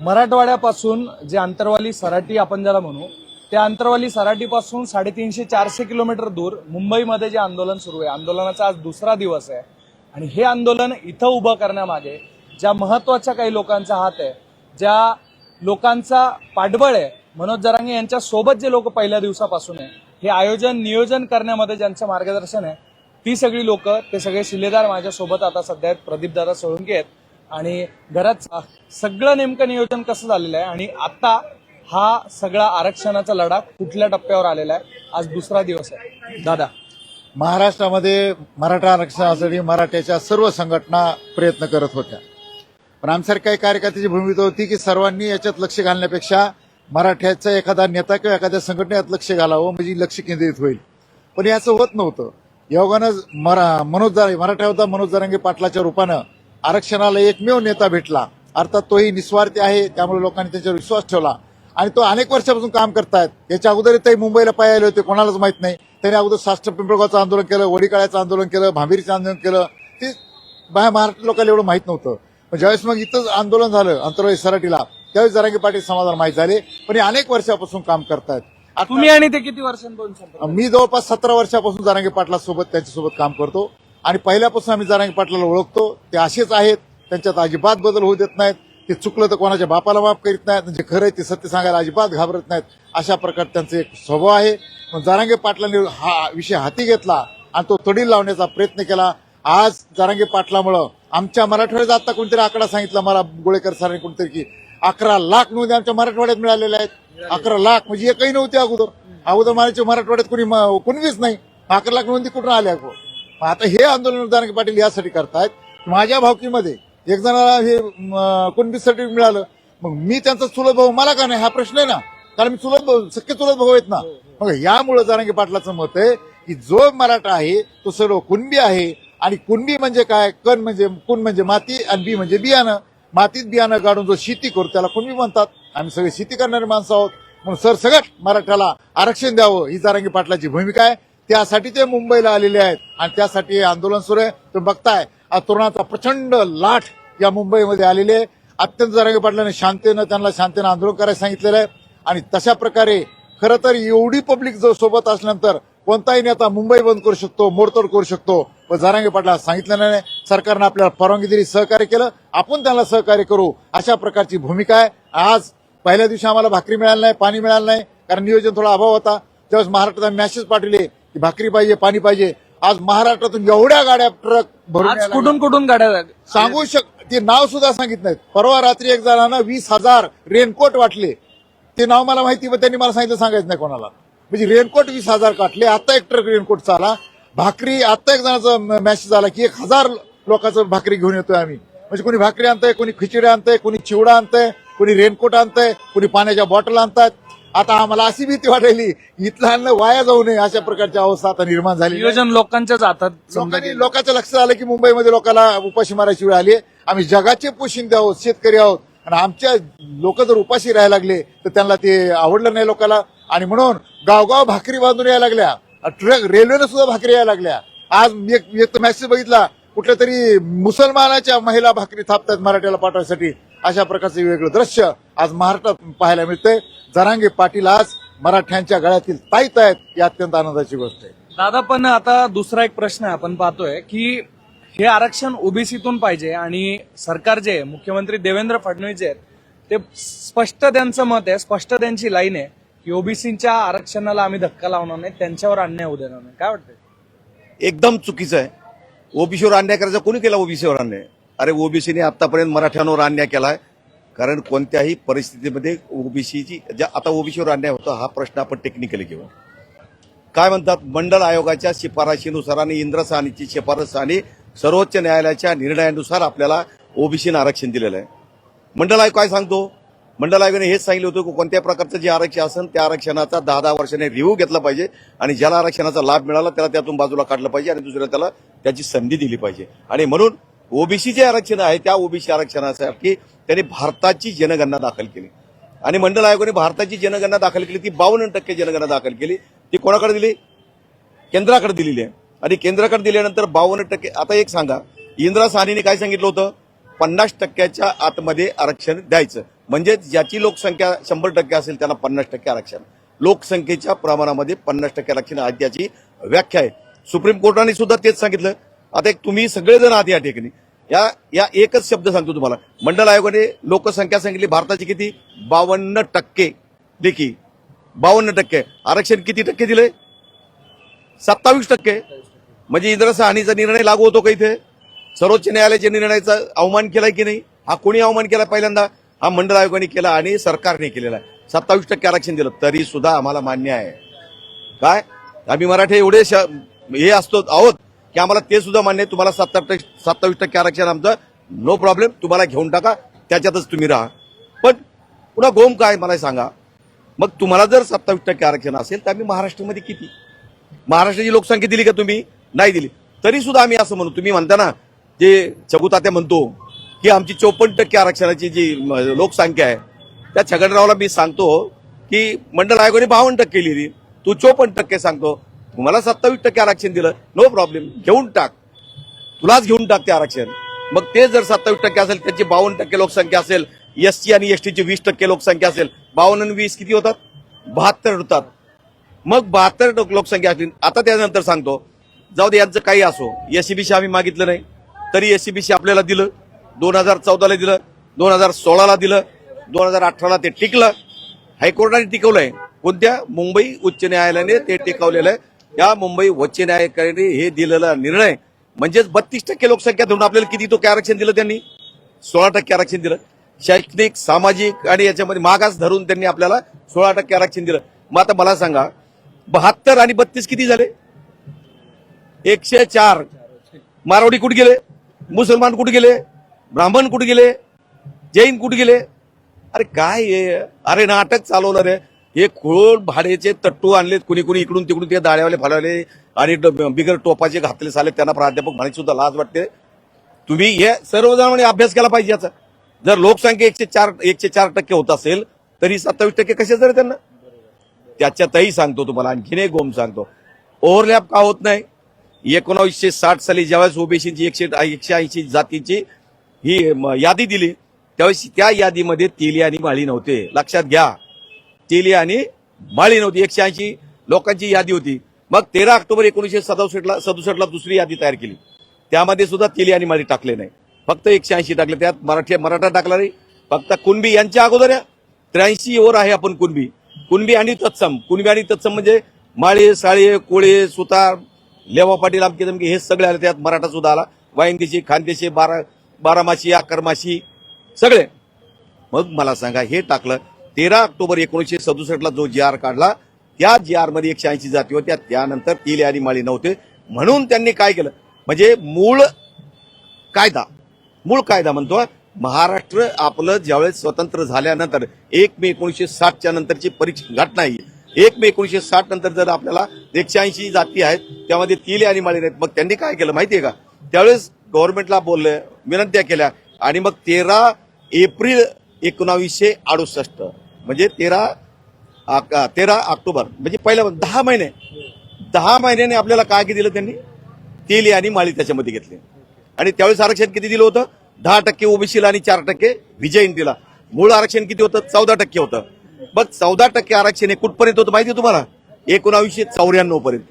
मराठवाड्यापासून जे आंतरवाली सराटी आपण ज्याला म्हणू त्या आंतरवाली सराटीपासून साडेतीनशे चारशे किलोमीटर दूर मुंबईमध्ये जे आंदोलन सुरू आहे. आंदोलनाचा आज दुसरा दिवस आहे. आणि हे आंदोलन इथं उभं करण्यामागे ज्या महत्त्वाच्या काही लोकांचा हात आहे ज्या लोकांचा पाठबळ आहे मनोज जरांगे यांच्या सोबत जे लोक पहिल्या दिवसापासून आहे हे आयोजन नियोजन करण्यामध्ये ज्यांचं मार्गदर्शन आहे ती सगळी लोक ते सगळे शिलेदार माझ्यासोबत आता सध्या आहेत प्रदीपदादा सोळंके आहेत. आणि घरात सगळं नेमकं नियोजन कसं झालेलं आहे आणि आता हा सगळा आरक्षणाचा लढा कुठल्या टप्प्यावर आलेला आहे? आज दुसरा दिवस आहे. दादा. महाराष्ट्रामध्ये मराठा आरक्षणासाठी मराठ्याच्या सर्व संघटना प्रयत्न करत होत्या. पण आमच्यासारख्या काही कार्यकर्त्याची भूमिका होती की सर्वांनी याच्यात लक्ष घालण्यापेक्षा मराठ्याचा एखादा नेता किंवा एखाद्या संघटनेत लक्ष घालावं म्हणजे लक्ष केंद्रित होईल. पण याचं होत नव्हतं. योगानं मरा मनोज जारांगे मराठा होता मनोज जारांगे पाटलाच्या रूपानं आरक्षणाला एकमेव नेता भेटला. अर्थात तोही निस्वार्थी आहे त्यामुळे लोकांनी त्याच्यावर विश्वास ठेवला. आणि तो अनेक वर्षापासून काम करतायत. याच्या अगोदर ते मुंबईला पाहायला होते कोणालाच माहीत नाही. त्यांनी अगोदर शास्त्र पिंपळगावचं आंदोलन केलं वडीकाळ्याचं आंदोलन केलं भांबिरीचं आंदोलन केलं. ते बाहेर महाराष्ट्र लोकांना एवढं माहीत नव्हतं. पण ज्यावेळेस मग इथंच आंदोलन झालं अंतराळी सराटीला त्यावेळेस जरांगे पाटील समाधान माहीत झाले. पण हे अनेक वर्षापासून काम करतायत. तुम्ही आणि ते किती वर्षांपासून मी जवळपास सतरा वर्षापासून जारांगे पाटला सोबत त्यांच्यासोबत काम करतो. आणि पहिल्यापासून आम्ही जारांगे पाटलाला ओळखतो. ते असेच आहेत. त्यांच्यात अजिबात बदल होऊ देत नाहीत. ते चुकलं तर कोणाच्या बापाला माफ करीत नाहीत. म्हणजे खरं आहे ते सत्य सांगायला अजिबात घाबरत नाहीत. अशा प्रकार त्यांचा एक स्वभाव आहे. पण जारांगे पाटलांनी हा विषय हाती घेतला आणि तो तडील लावण्याचा प्रयत्न केला. आज जारांगे पाटलामुळं आमच्या मराठवाड्यात आता कोणतरी आकडा सांगितला. मला गोळेकर सरांनी कोणतरी की अकरा लाख नोंदी आमच्या मराठवाड्यात मिळालेल्या आहेत. अकरा लाख म्हणजे एकही नव्हते अगोदर. अगोदर म्हणायचे मराठवाड्यात कोणी म- कोणीच नाही. अकरा लाख नोंदी कुठून आल्या आता हे आंदोलन जारंगे पाटील यासाठी करतायत. माझ्या भावकीमध्ये एक जणाला हे कुणबी सर्टिफिकेट मिळालं. मग मी त्यांचा चुलत भाऊ मला का नाही? हा प्रश्न आहे ना. कारण मी चुलत भाऊ सख्खे चुलत भाऊ आहेत ना. मग यामुळे जारंगे पाटलाचं मत आहे की जो मराठा आहे तो सर्व कुणबी आहे. आणि कुणबी म्हणजे काय? कण म्हणजे कुण म्हणजे माती आणि बी म्हणजे बियाणं. मातीत बियाणं काढून जो शेती करतो त्याला कुणबी म्हणतात. आम्ही सगळे शेती करणारे माणसं आहोत. म्हणून सरसगट मराठ्याला आरक्षण द्यावं. ही जारांगी पाटलाची भूमिका आहे. त्यासाठी ते मुंबईला आलेले आहेत. आणि त्यासाठी हे आंदोलन सुरू आहे. तुम्ही बघताय तरुणाचा प्रचंड लाट या मुंबईमध्ये आलेले आहे. अत्यंत जरांगी पाटलाने शांतीनं त्यांना शांतीनं आंदोलन करायला सांगितलेलं आहे. आणि तशा प्रकारे खरं तर एवढी पब्लिक जो सोबत असल्यानंतर कोणताही नेता मुंबई बंद करू शकतो मोडतोड करू शकतो. व जारांगे पाटला सांगितलं नाही. सरकारनं आपल्याला परवानगी दिली सहकार्य केलं. आपण त्यांना सहकार्य करू. अशा प्रकारची भूमिका आहे. आज पहिल्या दिवशी आम्हाला भाकरी मिळाली नाही पाणी मिळालं नाही. कारण नियोजन थोडा अभाव होता. त्यावेळेस महाराष्ट्रात मॅसेज पाठवले की भाकरी पाहिजे पाणी पाहिजे. आज महाराष्ट्रातून एवढ्या गाड्या ट्रक भरून आज यायला कुठून कुठून गाड्या सांगू शक ते नाव सुद्धा सांगितलं नाहीत. परवा रात्री एक जणांना वीस हजार रेनकोट वाटले. ते नाव मला माहिती पण त्यांनी मला सांगितलं सांगायचं नाही कोणाला. म्हणजे रेनकोट वीस हजार काटले आता एक ट्रक रेनकोट चाला. भाकरी आता एक जणांचा मेसेज आला की एक हजार लोकांचं भाकरी घेऊन येतोय आम्ही. म्हणजे कोणी भाकरी आणतंय कोणी खिचडी आणतंय कोणी चिवडा आणतंय कोणी रेनकोट आणतंय कोणी पाण्याच्या बॉटल आणतात आता आम्हाला अशी भीती वाटायली इथलं अन्न वाया जाऊ नये अशा प्रकारची अवस्था आता निर्माण झाली. नियोजन लोकांच्याच हातात समजा लोकांनी लोकांच्या लक्षात आलं की मुंबईमध्ये लोकांना उपाशी मारायची वेळ आली आहे. आम्ही जगाचे पोशिंदे आहोत शेतकरी आहोत. आणि आमच्या लोक जर उपाशी राहायला लागले तर त्यांना ते आवडलं नाही लोकांना. आणि म्हणून गावगाव भाकरी बांधून यायला लागल्या. ट्रक रेल्वेनं सुद्धा भाकरी यायला लागल्या. आज मी एक एक मेसेज बघितला कुठल्या तरी मुसलमानाच्या महिला भाकरी थापतात मराठ्याला पाठवायसाठी. अशा प्रकारचं वेगळं दृश्य आज महाराष्ट्रात पाहायला मिळतंय. जरांगे पाटील आज मराठ्यांच्या गळ्यातील ताईत आहेत. ही अत्यंत आनंदाची गोष्ट आहे. दादा पण आता दुसरा एक प्रश्न आपण पाहतोय की हे आरक्षण ओबीसीतून पाहिजे आणि सरकार जे आहे, मुख्यमंत्री देवेंद्र फडणवीस जे आहेत ते स्पष्ट त्यांचं मत आहे स्पष्ट त्यांची लाईन आहे की ओबीसीच्या आरक्षणाला आम्ही धक्का लावणार नाही त्यांच्यावर अन्याय होऊ देणार नाही. काय वाटतंय? एकदम चुकीचं आहे. ओबीसीवर अन्याय करायचा कोणी केला ओबीसीवर अन्याय? अरे ओबीसीने आतापर्यंत मराठ्यांवर अन्याय केला आहे कारण कोणत्याही परिस्थितीमध्ये ओबीसीची ज्या आता ओबीसीवर अन्याय होतो हा प्रश्न आपण टेक्निकली घेऊ. काय म्हणतात? मंडळ आयोगाच्या शिफारशीनुसार आणि इंद्रसानीची शिफारस आणि सर्वोच्च न्यायालयाच्या निर्णयानुसार आपल्याला ओबीसीनं आरक्षण दिलेलं आहे. मंडळ आयोग काय सांगतो? मंडळ आयोगाने हेच सांगितलं होतं की कोणत्या प्रकारचं जे आरक्षण असेल त्या आरक्षणाचा दहा दहा वर्षाने रिव्ह्यू घेतला पाहिजे आणि ज्याला आरक्षणाचा लाभ मिळाला त्याला त्यातून बाजूला काढलं पाहिजे आणि दुसऱ्या त्याला त्याची संधी दिली पाहिजे. आणि म्हणून ओबीसी जे आरक्षण आहे त्या ओबीसी आरक्षणासाठी त्यांनी भारताची जनगणना दाखल केली. आणि मंडळ आयोगाने भारताची जनगणना दाखल केली ती बावन्न टक्के जनगणना दाखल केली. ती कोणाकडे दिली? केंद्राकडे दिलेली आहे. आणि केंद्राकडे दिल्यानंतर बावन्न टक्के आता एक सांगा इंदिरा साहनीने काय सांगितलं होतं? पन्नास टक्क्याच्या आतमध्ये आरक्षण द्यायचं. म्हणजे ज्याची लोकसंख्या शंभर टक्के असेल त्याला पन्नास टक्के आरक्षण. लोकसंख्येच्या प्रमाणामध्ये पन्नास टक्के आरक्षण हा त्याची व्याख्या आहे. सुप्रीम कोर्टाने सुद्धा तेच सांगितलं. आता एक तुम्ही सगळेजण आहात या ठिकाणी. या या एकच शब्द सांगतो तुम्हाला. मंडल आयोगाने लोकसंख्या सांगितली भारताची किती? बावन्न टक्के. देखी बावन्न टक्के. आरक्षण किती टक्के दिले सत्तावीस टक्के. म्हणजे इंद्रसहानीचा निर्णय लागू होतो का इथे? सर्वोच्च न्यायालयाच्या निर्णयाचा अवमान केलाय की नाही? हा कोणी अवमान केला पहिल्यांदा? हा मंडळ आयोगाने केला आणि सरकारने केलेला आहे. सत्तावीस टक्के आरक्षण दिलं. तरी सुद्धा आम्हाला मान्य आहे. काय? आम्ही मराठी एवढे श- हे असतो आहोत. की आम्हाला ते सुद्धा मान्य आहे. तुम्हाला सत्तर सत्तावीस टक्के आरक्षण आमचं. नो प्रॉब्लेम तुम्हाला घेऊन टाका. त्याच्यातच तुम्ही राहा. पण पुन्हा गोम काय मला सांगा. मग तुम्हाला जर सत्तावीस टक्के आरक्षण असेल तर आम्ही महाराष्ट्रामध्ये किती? महाराष्ट्राची लोकसंख्या दिली का तुम्ही? नाही दिली. तरी सुद्धा आम्ही असं म्हणू. तुम्ही म्हणता ना जे चगुतात्या म्हणतो की आमची चोपन्न टक्के आरक्षणाची जी लोकसंख्या आहे त्या छगनरावला मी सांगतो की मंडळ आयोगाने बावन्न टक्के लिहिली. तू चोपन्न टक्के सांगतो. तुम्हाला सत्तावीस टक्के आरक्षण दिलं नो प्रॉब्लेम घेऊन टाक. तुलाच घेऊन टाक ते आरक्षण. मग ते जर सत्तावीस टक्के असेल त्याची बावन्न टक्के लोकसंख्या असेल एसटी आणि एसटीची वीस टक्के लोकसंख्या असेल बावन्न आणि वीस किती होतात? बहात्तर होतात. मग बहात्तर लोकसंख्या असली आता त्यानंतर सांगतो जाऊ दे यांचं काही असो. एसीबीसी आम्ही मागितलं नाही. तरी एसीबीसी आपल्याला दिलं. दोन हजार चौदाला दिलं. दोन हजार सोळाला दिलं. दोन हजार अठराला ते टिकलं. हायकोर्टाने टिकवलंय. कोणत्या? मुंबई उच्च न्यायालयाने ते टिकवलेलं आहे. या मुंबई उच्च न्यायालयाने हे दिलेला निर्णय म्हणजेच बत्तीस टक्के लोकसंख्या धरून आपल्याला किती तो आरक्षण दिलं त्यांनी? सोळा टक्के आरक्षण दिलं. शैक्षणिक सामाजिक आणि याच्यामध्ये मागास धरून त्यांनी आपल्याला सोळा टक्के आरक्षण दिलं. मग आता मला सांगा बहात्तर आणि बत्तीस किती झाले? एकशे चार. मारवाडी कुठे गेले? मुसलमान कुठे गेले? ब्राह्मण कुठे गेले? जैन कुठे गेले? अरे काय अरे नाटक चालवलं रे. हे खोळ भाडेचे तट्टू आणलेत. कुणी कुणी इकडून तिकडून ते दाळ्यावाले फाडवले आणि ड- बिगर टोपाचे घातले साले. त्यांना प्राध्यापक म्हणायची सुद्धा लाज वाटते. तुम्ही हे सर्वजण म्हणजे अभ्यास केला पाहिजे याचा. जर लोकसंख्या एकशे चार एकशे चार टक्के होत असेल तरी सत्तावीस टक्के कसे जर त्यांना? त्याच्यातही सांगतो तुम्हाला. आणखीन एक गोम सांगतो. ओव्हरलॅप का होत नाही? एकोणावीसशे साठ साली ज्यावेळेस ओबीसीची एकशे एकशे ऐंशी जातीची ही म, यादी दिली त्यावेळेस त्या यादीमध्ये तेली आणि माळी नव्हते. लक्षात घ्या. तेली आणि माळी नव्हती एकशे ऐंशी लोकांची यादी होती. मग तेरा ऑक्टोबर एकोणीसशे सदुसष्टला सदुसष्टला दुसरी यादी तयार केली. त्यामध्ये सुद्धा तेली आणि माळी टाकले नाही. फक्त एकशे ऐंशी टाकले. त्यात मराठी मराठा टाकला नाही. फक्त कुणबी यांच्या अगोदर त्र्याऐंशी वर आहे आपण कुणबी. कुणबी आणि तत्सम. कुणबी आणि तत्सम म्हणजे माळे साळे कोळे सुतार लेवा पाटील आमके जमके हे सगळे आले. त्यात मराठा सुद्धा आला. वाईनदेशी खानदेशी बारा बारामाशी अकरमाशी सगळे. मग मला सांगा हे टाकलं तेरा ऑक्टोबर एकोणीसशे सदुसष्टला जो जी आर काढला त्या जी आरमध्ये एकशे ऐंशी जाती होत्या. त्यानंतर तेली आणि माळी नव्हते. म्हणून त्यांनी काय केलं? म्हणजे मूळ कायदा मूळ कायदा म्हणतो महाराष्ट्र आपलं ज्यावेळेस स्वतंत्र झाल्यानंतर एक मे एकोणीसशे साठच्या नंतरची परीक्षा घटना ही एक मे एकोणीसशे साठ नंतर जर आपल्याला एकशे ऐंशी जाती आहेत त्यामध्ये तिले आणि माळी नाहीत. मग त्यांनी काय केलं माहितीये का? त्यावेळेस गव्हर्नमेंटला बोलले विनंत्या केल्या आणि मग तेरा एप्रिल एकोणावीसशे अडुसष्ट म्हणजे तेरा तेरा ऑक्टोबर म्हणजे पहिल्या दहा महिने. दहा महिन्याने आपल्याला काय किती दिलं त्यांनी? तेली आणि माळी त्याच्यामध्ये घेतले. आणि त्यावेळेस आरक्षण किती दिलं होतं? दहा टक्के ओबीसीला आणि चार टक्के विजयंतीला मूळ आरक्षण किती होतं? चौदा टक्के होतं. मग चौदा टक्के आरक्षण हे कुठपर्यंत होतं माहिती तुम्हाला? एकोणावीसशे चौऱ्याण्णव पर्यंत.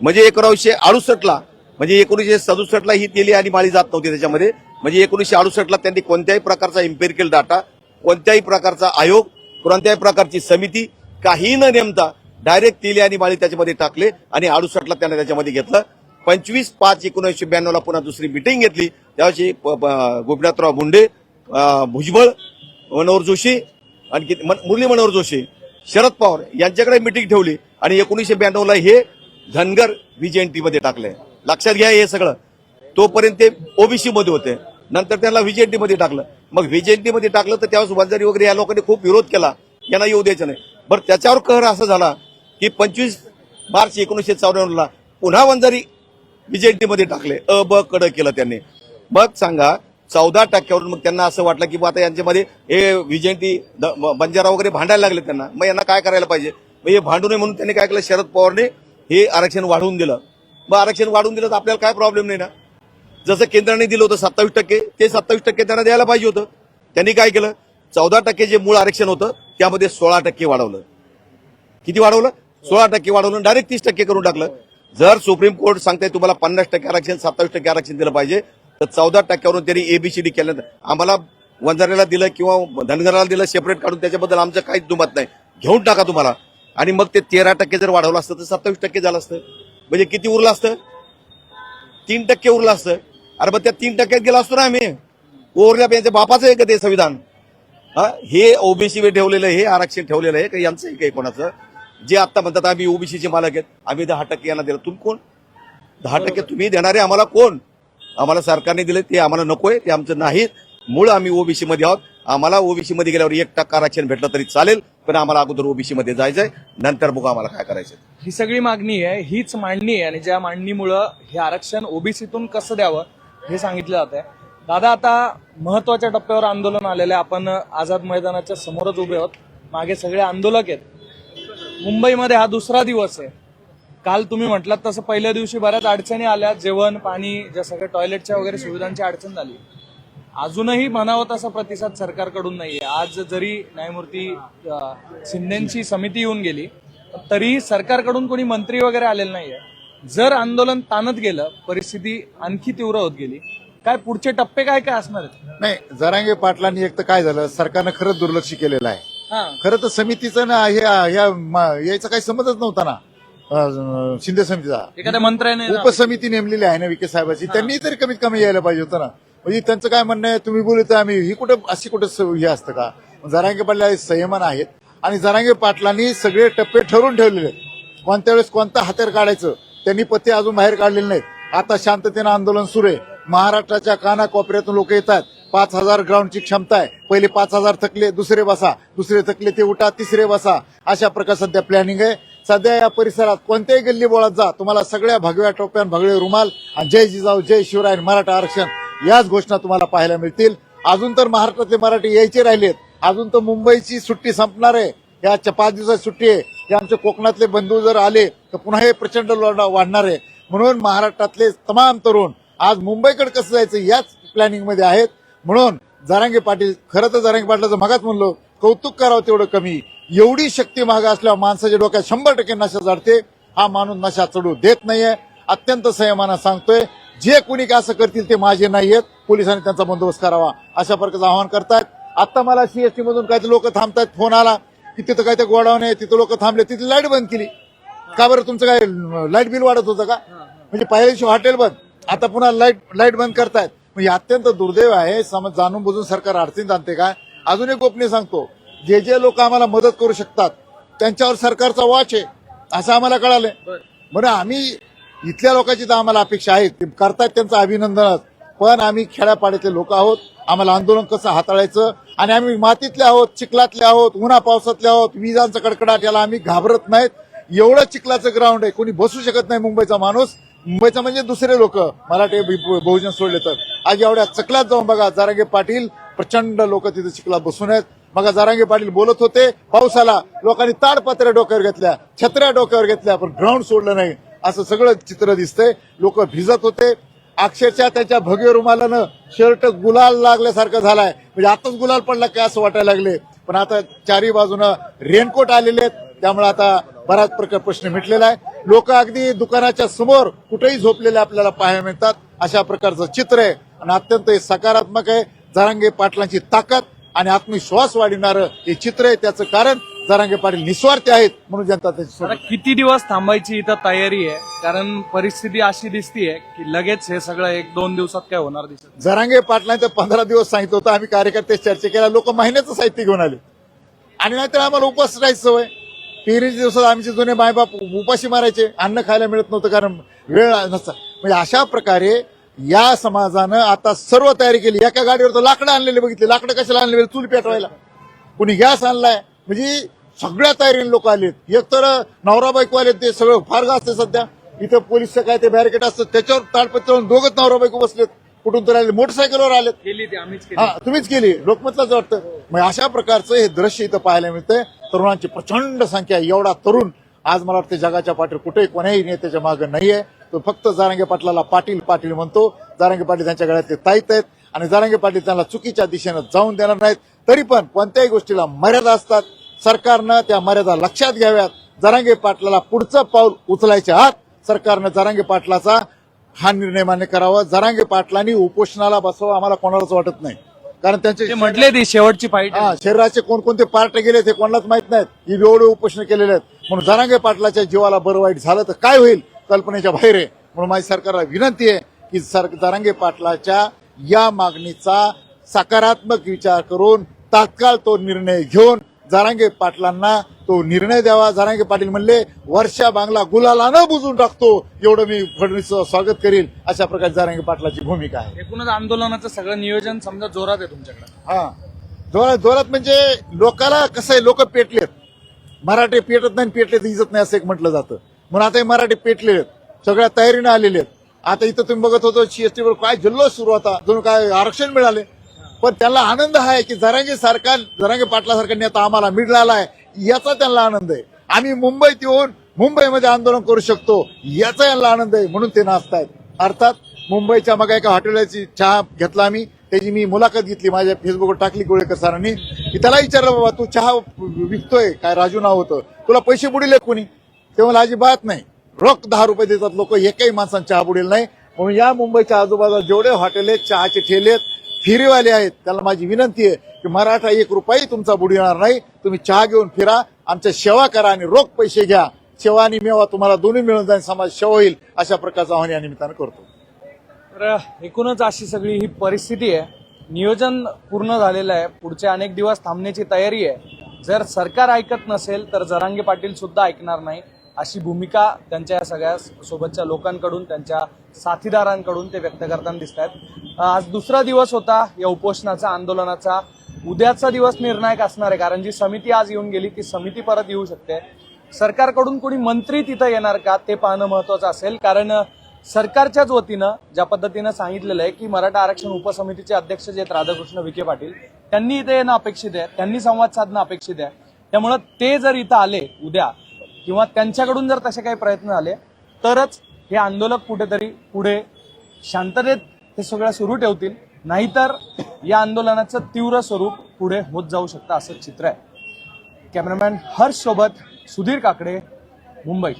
म्हणजे एकोणावीसशे अडुसष्टला म्हणजे एकोणीसशे सदुसष्टला ही तेली आणि माळी जात नव्हती त्याच्यामध्ये. म्हणजे एकोणीसशे अडुसष्टला त्यांनी कोणत्याही प्रकारचा इम्पेरिकल डाटा कोणत्याही प्रकारचा आयोग कोणत्याही प्रकारची समिती काही न नेमता डायरेक्ट तिले आणि माळी त्याच्यामध्ये टाकले आणि अडुसष्टला त्यांना त्याच्यामध्ये घेतलं. पंचवीस पाच एकोणीसशे ब्याण्णवला पुन्हा दुसरी मिटिंग घेतली. त्यावेळी प- गोपीनाथराव मुंडे भुजबळ मनोहर जोशी आणखी मुरली मनोहर जोशी शरद पवार यांच्याकडे मिटिंग ठेवली आणि एकोणीसशे ब्याण्णवला हे धनगर व्हीजेएनटी मध्ये टाकले. लक्षात घ्या हे सगळं. तोपर्यंत ते ओबीसी मध्ये होते. नंतर त्यांना व्हीजेएनटी मध्ये टाकलं. मग व्हीजेएनटी टाकलं तर त्यावेळेस वंजारी वगैरे या लोकांनी खूप विरोध केला. यांना येऊ द्यायचं नाही. बरं त्याच्यावर कहर असा झाला की पंचवीस मार्च एकोणीसशे चौऱ्याण्णवला पुन्हा वंजारी बीजेडी टाकले. अ ब कड केलं त्यांनी. मग सांगा चौदा टक्क्यावरून मग त्यांना असं वाटलं की बुवा आता यांच्यामध्ये हे विजयंती द- बंजारा वगैरे भांडायला लागले त्यांना. मग यांना काय करायला पाहिजे? मग हे भांडू नये म्हणून त्यांनी काय केलं? शरद पवारने हे आरक्षण वाढवून दिलं. मग आरक्षण वाढवून दिलं तर आपल्याला काय प्रॉब्लेम नाही ना? जसं केंद्राने दिलं होतं सत्तावीस टक्के ते सत्तावीस टक्के त्यांना द्यायला पाहिजे होतं. त्यांनी काय केलं? चौदा टक्के जे मूळ आरक्षण होतं त्यामध्ये सोळा टक्के वाढवलं. किती वाढवलं? सोळा टक्के वाढवलं डायरेक्ट तीस टक्के करून टाकलं. जर सुप्रीम कोर्ट सांगताय तुम्हाला पन्नास टक्के आरक्षण सत्तावीस टक्के आरक्षण दिलं पाहिजे तर चौदा टक्क्यावरून त्यांनी एबीसीडी केलं. आम्हाला वंजाऱ्याला दिलं किंवा धनगराला दिलं सेपरेट काढून त्याच्याबद्दल आमचं काहीच दुमत नाही. घेऊन टाका तुम्हाला. आणि मग ते तेरा टक्के जर वाढवलं असतं तर सत्तावीस टक्के झालं असतं. म्हणजे किती उरलं असतं? तीन टक्के उरलं असतं. अरे मग त्या तीन टक्क्यात गेला असतो ना आम्ही. ओरल्या यांच्या बापाचं आहे का ते संविधान. हा हे ओबीसी ठेवलेलं आहे, हे आरक्षण ठेवलेलं आहे का यांचं आहे काही कोणाचं? जे आता म्हणतात आम्ही ओबीसीचे मालक आहेत आम्ही दहा टक्के यांना दिलं. तुम्ही कोण? दहा टक्के तुम्ही देणारे आम्हाला कोण? आम्हाला सरकारने दिले ते आम्हाला नकोय ते आमचं नाहीत मूळ आम्ही ओबीसी मध्ये आहोत. आम्हाला ओबीसी मध्ये गेल्यावर एक टक्का आरक्षण भेटलं तरी चालेल पण आम्हाला अगोदर ओबीसी मध्ये जायचंय. नंतर बघू आम्हाला काय करायचं ही सगळी मागणी आहे हीच मांडणी आहे आणि ज्या मांडणीमुळं हे आरक्षण ओबीसीतून कसं द्यावं हे सांगितलं जात आहे दादा आता महत्त्वाच्या टप्प्यावर आंदोलन आलेलं आहे. आपण आझाद मैदानाच्या समोरच उभे आहोत. मागे सगळे आंदोलक आहेत. मुंबईमध्ये हा दुसरा दिवस आहे. काल तुम्ही म्हटलात तसं पहिल्या दिवशी बऱ्याच अडचणी आल्या. जेवण पाणी ज्या सगळ्या टॉयलेटच्या वगैरे सुविधांची अडचण झाली. अजूनही म्हणावं तसा प्रतिसाद सरकारकडून नाहीये. आज जरी न्यायमूर्ती शिंदेची समिती येऊन गेली तरीही सरकारकडून कोणी मंत्री वगैरे आलेले नाहीये. जर आंदोलन ताणत गेलं परिस्थिती आणखी तीव्र होत गेली काय पुढचे टप्पे काय काय असणार आहेत? नाही जरांगे पाटलांनी एक तर काय झालं सरकारनं खरंच दुर्लक्ष केलेलं आहे. हा. खरं तर समितीचं ना हे या म- याचा काही संबंधच नव्हता ना. शिंदे समितीचा. एखाद्या मंत्र्याने उपसमिती नेमलेली आहे ना विके साहेबाची त्यांनी तरी कमीत कमी यायला पाहिजे होतं ना. म्हणजे त्यांचं काय म्हणणं आहे तुम्ही बोलत आम्ही ही कुठं अशी कुठं हे असतं का? जरांगे पाटील संयमान आहेत. आणि जरांगे पाटलांनी सगळे टप्पे ठरवून ठेवलेले आहेत. कोणत्या वेळेस कोणतं हातेर काढायचं त्यांनी पत्ते अजून बाहेर काढलेले नाहीत. आता शांततेनं आंदोलन सुरू आहे. महाराष्ट्राच्या कानाकोपऱ्यातून लोक येतात. पाच हजार ग्राउंडची क्षमता आहे. पहिले पाच हजार थकले दुसरे बसा. दुसरे थकले ते उठा तिसरे बसा. अशा प्रकार सध्या प्लॅनिंग आहे. सध्या या परिसरात कोणत्याही गल्ली बोळात जा. तुम्हाला सगळ्या भगव्या टोप्यान भगवे रुमाल आणि जय जिजाऊ जय शिवराय आणि मराठा आरक्षण याच घोषणा तुम्हाला पाहायला मिळतील. अजून तर महाराष्ट्रातले मराठी यायचे राहिलेत. अजून तर मुंबईची सुट्टी संपणार आहे. या पाच दिवसाची सुट्टी आहे. जे आमचे कोकणातले बंधू जर आले तर पुन्हा हे प्रचंड लढा वाढणार आहे. म्हणून महाराष्ट्रातले तमाम तरुण आज मुंबईकडे कसं जायचं याच प्लॅनिंगमध्ये आहेत. म्हणून जारांगे पाटील खरं तर जारांगे पाटलाचं मागात म्हणलो कौतुक करावं तेवढं कमी. एवढी शक्ती मागे असल्यावर माणसाच्या डोक्यात शंभर टक्के नशा चढते हा माणूस नशा चढू देत नाहीये. अत्यंत संयमानं सांगतोय जे कुणी का असं करतील ते माझे नाहीयेत. पोलिसांनी त्यांचा बंदोबस्त करावा. अशा प्रकारचं आवाहन करतायत. आता मला सीएसटी मधून काही लोक थांबतायत. फोन आला. की तिथं काय ते गोडाऊन आहे तिथं लोक थांबले तिथे लाइट बंद केली. का बरं तुमचं काय लाइट बिल वाढत होतं का? म्हणजे पहिल्या दिवशी हॉटेल बंद. आता पुन्हा लाइट लाइट बंद करतायत. म्हणजे अत्यंत दुर्दैव आहे समज जाणून बुजून सरकार अडचणीत आणते काय अजून एक गोपनीय सांगतो. जे जे लोक आम्हाला मदत करू शकतात त्यांच्यावर सरकारचा वॉच आहे असं आम्हाला कळालंय. बरं. आम्ही इथल्या लोकांची तर आम्हाला अपेक्षा आहे. ते करतायत त्यांचं अभिनंदनच. पण आम्ही खेड्यापाड्यातले लोक आहोत. आम्हाला आंदोलन कसं हाताळायचं आणि आम्ही मातीतले आहोत चिखलातले आहोत उन्हा पावसातले आहोत विजांचा कडकडाट याला आम्ही घाबरत नाहीत. एवढं चिखलाचं ग्राउंड आहे कोणी बसू शकत नाही मुंबईचा माणूस. मुंबईचा म्हणजे दुसरे लोक. मराठी बहुजन सोडले तर. आज एवढ्या चकलात जाऊन बघा जारांगे पाटील प्रचंड लोक तिथे चिखलात बसून आहेत. मग जारांगे पाटील बोलत होते पाऊस आला लोकांनी ताडपत्र्या डोक्यावर घेतल्या छत्र्या डोक्यावर घेतल्या पण ग्राउंड सोडलं नाही. असं सगळं चित्र दिसतंय. लोक भिजत होते. अक्षरशः त्याच्या भगव्य रुमालानं शर्ट गुलाल लागल्यासारखं झालाय. म्हणजे आताच गुलाल पडला काय असं वाटायला लागले. पण आता चारी बाजूनं रेनकोट आलेले आहेत. त्यामुळे आता बराच प्रकार प्रश्न मिटलेला आहे. लोक अगदी दुकानाच्या समोर कुठेही झोपलेले आपल्याला पाहायला मिळतात. अशा प्रकारचं चित्र आहे आणि अत्यंत हे सकारात्मक आहे. जरांगे पाटलांची ताकद आणि आत्मविश्वास वाढविणारं हे चित्र आहे. त्याचं कारण जरांगे पाटील निस्वार्थी आहेत म्हणून जनता त्याची आता किती दिवस थांबायची इथं तयारी आहे? कारण परिस्थिती अशी दिसतीये की लगेच हे सगळं एक दोन दिवसात काय होणार दिसत नाही. जरांगे पाटलांचं पंधरा दिवस सांगितलं होतं आम्ही कार्यकर्ते चर्चा केल्या लोक महिन्याचं साहित्य घेऊन आले. आणि नाहीतर आम्हाला उपास राहायची सवय. पेरणीच्या दिवसात आमचे जुने मायबाप उपाशी मारायचे अन्न खायला मिळत नव्हतं कारण वेळ नसता. म्हणजे अशा प्रकारे या समाजानं आता सर्व तयारी केली. एका गाडीवर तर लाकडं आणलेले बघितले. लाकडं कशाला आणले चूल पेटवायला. कुणी गॅस आणलाय म्हणजे सगळ्या तयारीने लोक आलेत. एक तर नवरा बायको आले ते सगळं फार असते सध्या. इथं पोलिसचं काय ते बॅरिकेड असतं त्याच्यावर ताडपत्रावर दोघच नवरा बायको बसलेत. कुठून तर आले मोटरसायकलवर आलेत. हा तुम्हीच केली. लोकमतलाच वाटतं. मग अशा प्रकारचं हे दृश्य इथं पाहायला मिळतंय. तरुणांची प्रचंड संख्या. एवढा तरुण आज मला वाटतं जगाच्या पाठीवर कुठेही कोण्याही नेत्याच्या मागे नाहीये. तो फक्त जारांगे पाटलाला पाटील पाटील म्हणतो. जारांगे पाटील त्यांच्या गळ्यातले ताईत आहेत. आणि जारांगे पाटील त्यांना चुकीच्या दिशेनं जाऊन देणार नाहीत. तरी पण कोणत्याही गोष्टीला मर्यादा असतात. सरकारनं त्या मर्यादा लक्षात घ्याव्यात. जरांगे पाटलाला पुढचं पाऊल उचलायच्या आत सरकारनं जरांगे पाटलाचा हा निर्णय मान्य करावा. जरांगे पाटलांनी उपोषणाला बसवावं आम्हाला कोणालाच वाटत नाही. कारण त्यांचे म्हटले ती शेवटची फाईट हा शरीराचे कोणकोणते पार्ट गेले ते कोणालाच माहीत नाहीत. ही एवढे उपोषण केलेले आहेत. म्हणून जरांगे पाटलाच्या जीवाला बरं वाईट झालं तर काय होईल? कल्पनेच्या बाहेर आहे. म्हणून माझी सरकारला विनंती आहे की सर जरांगे पाटलाच्या या मागणीचा सकारात्मक विचार करून तात्काळ तो निर्णय घेऊन जरांगे पाटलांना तो निर्णय द्यावा. जरांगे पाटील म्हणले वर्षा बांगला गुलालानं बुजून टाकतो. एवढं मी फडणवीसचं स्वागत करील अशा प्रकारे जरांगे पाटलाची भूमिका आहे. एकूणच आंदोलनाचं सगळं नियोजन समजा जोरात आहे तुमच्याकडे. हा. जोरात जोरात म्हणजे लोकाला कसं आहे लोक पेटलेत. मराठी पेटत नाही पेटले तर इजत नाही असं एक म्हटलं जातं. म्हणून आता हे मराठी पेटले आहेत. सगळ्या तयारीने आलेले आहेत. आता इथं तुम्ही बघत होतो सीएसटी वर काय जल्लोष सुरू होता. जणू काय आरक्षण मिळाले? पण त्यांना आनंद आहे की जरांगे सरकार जरांगे पाटलासारखा नेता आम्हाला मिळाला आहे. याचा त्यांना आनंद आहे. आम्ही मुंबईत येऊन मुंबईमध्ये आंदोलन करू शकतो. याचा यांना आनंद आहे म्हणून ते नाचतायत. अर्थात मुंबईच्या मग एका हॉटेलची चहा घेतला आम्ही. त्याची मी मुलाखत घेतली माझ्या फेसबुकवर टाकली गोळेकर सरांनी. की त्याला विचारलं बाबा तू चहा विकतोय? काय राजू नाव होतं? तुला पैसे बुडीले कोणी? ते मला अजिबात नाही. रोख दहा रुपये देतात लोक. एकही माणसांना चहा बुडेल नाही. म्हणून या मुंबईच्या आजूबाजूला जेवढे हॉटेल आहेत चहाचे ठेले आहेत फेरीवाले आहेत. त्याला माझी विनंती आहे की मराठा एक रुपयाही तुमचा बुडणार नाही. तुम्ही चहा घेऊन फिरा आमच्या सेवा करा आणि रोख पैसे घ्या. सेवा आणि मेवा तुम्हाला दोन्ही मिळून जाईल समाज सेवा होईल अशा प्रकारचं आव्हान या निमित्तानं करतो. तर एकूणच अशी सगळी ही परिस्थिती आहे. नियोजन पूर्ण झालेलं आहे. पुढचे अनेक दिवस थांबण्याची तयारी आहे. जर सरकार ऐकत नसेल तर जरांगे पाटील सुद्धा ऐकणार नाही. अशी भूमिका त्यांच्या या सगळ्या सोबतच्या लोकांकडून त्यांच्या साथीदारांकडून ते व्यक्त करताना दिसत आहेत आज दुसरा दिवस होता या उपोषणाचा आंदोलनाचा. उद्याचा दिवस निर्णायक असणार आहे कारण जी समिती आज येऊन गेली ती समिती परत येऊ शकते. सरकारकडून कोणी मंत्री तिथं येणार का ते पाहणं महत्वाचं असेल. कारण सरकारच्याच वतीनं ज्या पद्धतीनं सांगितलेलं आहे की मराठा आरक्षण उपसमितीचे अध्यक्ष जे आहेत राधाकृष्ण विखे पाटील त्यांनी इथे येणं अपेक्षित आहे. त्यांनी संवाद साधणं अपेक्षित आहे. त्यामुळं ते जर इथं आले उद्या किंवा त्यांच्याकडून जर तसे काही प्रयत्न झाले तरच हे आंदोलक कुठेतरी पुढे शांततेत हे सगळं सुरू ठेवतील. नाहीतर या आंदोलनाचं तीव्र स्वरूप पुढे होत जाऊ शकतं असं चित्र आहे. कॅमेरामॅन हर्ष सोबत सुधीर काकडे मुंबई.